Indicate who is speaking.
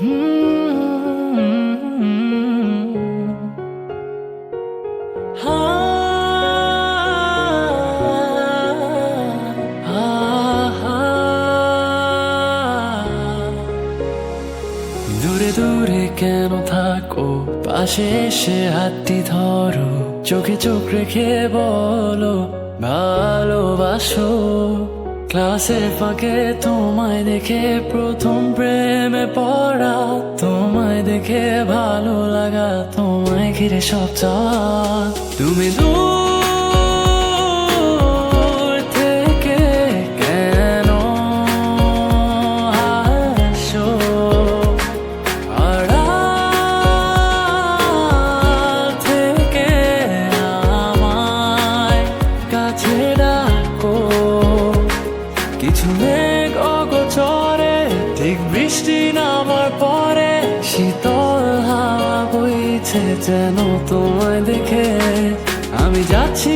Speaker 1: দূরে দূরে কেন থাকো? পাশে এসে হাতটি ধরো। চোখে চোখ রেখে বলো ভালোবাসো। ক্লাসের ফাঁকে তোমায় দেখে প্রথম প্রেমে পড়া, তোমায় দেখে ভালো লাগা, তোমায় ঘিরে সব চা তুমি দূর কিছু মেঘ অগোচরে, ঠিক বৃষ্টি নামার পরে শীতল হাওয়া বইছে যেন তোমায় দেখে। আমি যাচ্ছি